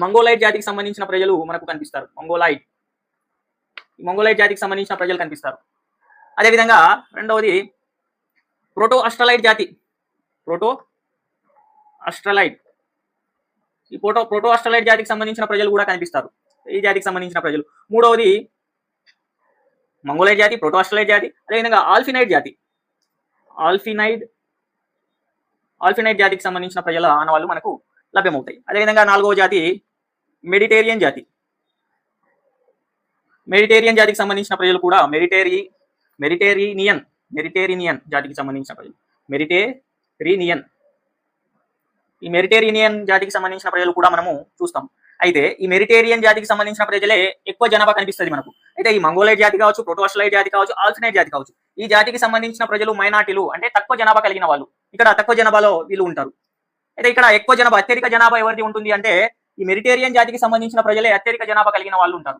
మంగోలైట్ జాతికి సంబంధించిన ప్రజలు మనకు కనిపిస్తారు. మంగోలైట్. ఈ మంగోలైట్ జాతికి సంబంధించిన ప్రజలు కనిపిస్తారు. అదేవిధంగా రెండవది ప్రోటో అస్ట్రలైట్ జాతి. ప్రోటో అస్ట్రలైట్ ఈ ప్రోటో ప్రోటో అస్ట్రలైట్ జాతికి సంబంధించిన ప్రజలు కూడా కనిపిస్తారు. ఈ జాతికి సంబంధించిన ప్రజలు. మూడవది మంగోలైట్ జాతి ప్రోటో అస్ట్రలైట్ జాతి అదేవిధంగా ఆల్ఫినైట్ జాతి. ఆల్ఫినైడ్ ఆల్ఫినైట్ జాతికి సంబంధించిన ప్రజల ఆనవాళ్ళు మనకు లభ్యమవుతాయి. అదేవిధంగా నాలుగవ జాతి మెడిటేరియన్ జాతి. మెడిటేరియన్ జాతికి సంబంధించిన ప్రజలు కూడా మెడిటేరి మెరిటేరియనియన్ మెరిటేరియనియన్ జాతికి సంబంధించిన ప్రజలు. మెరిటేరియనియన్ ఈ మెరిటేరియనియన్ జాతికి సంబంధించిన ప్రజలు కూడా మనము చూస్తాం. అయితే ఈ మెరిటేరియన్ జాతికి సంబంధించిన ప్రజలే ఎక్కువ జనాభా కనిపిస్తుంది మనకు. అయితే ఈ మంగోలైడ్ జాతి కావచ్చు ప్రోటోస్లైట్ జాతి కావచ్చు ఆల్ఫినైట్ జాతి కావచ్చు. ఈ జాతికి సంబంధించిన ప్రజలు మైనార్టీలు అంటే తక్కువ జనాభా కలిగిన వాళ్ళు. ఇక్కడ తక్కువ జనాభాలో వీళ్ళు ఉంటారు. అయితే ఇక్కడ ఎక్కువ జనాభా అత్యధిక జనాభా ఎవరిది ఉంటుంది అంటే ఈ మెరిటేరియన్ జాతికి సంబంధించిన ప్రజలే అత్యధిక జనాభా కలిగిన వాళ్ళు ఉంటారు.